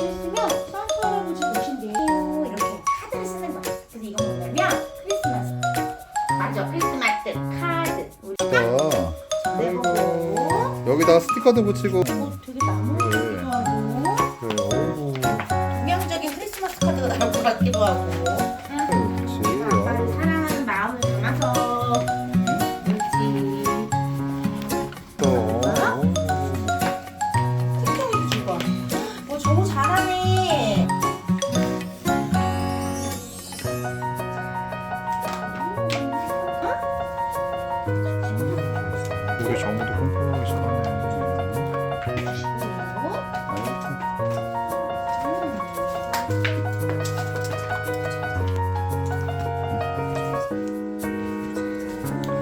있으면 산타 할아버지 오신대요 이렇게 카드를 쓰는 거야. 그래서 이건 뭐냐면 크리스마스 맞아 크리스마스 카드. 내보고 여기다가 스티커도 붙이고. 어, 되게 나무기도 하고 그래, 어이구. 동양적인 크리스마스 카드가 나올 것 같기도 하고 우리 정우도 꼼꼼하게 잘하네.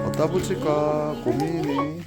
어디다 붙일까 고민이.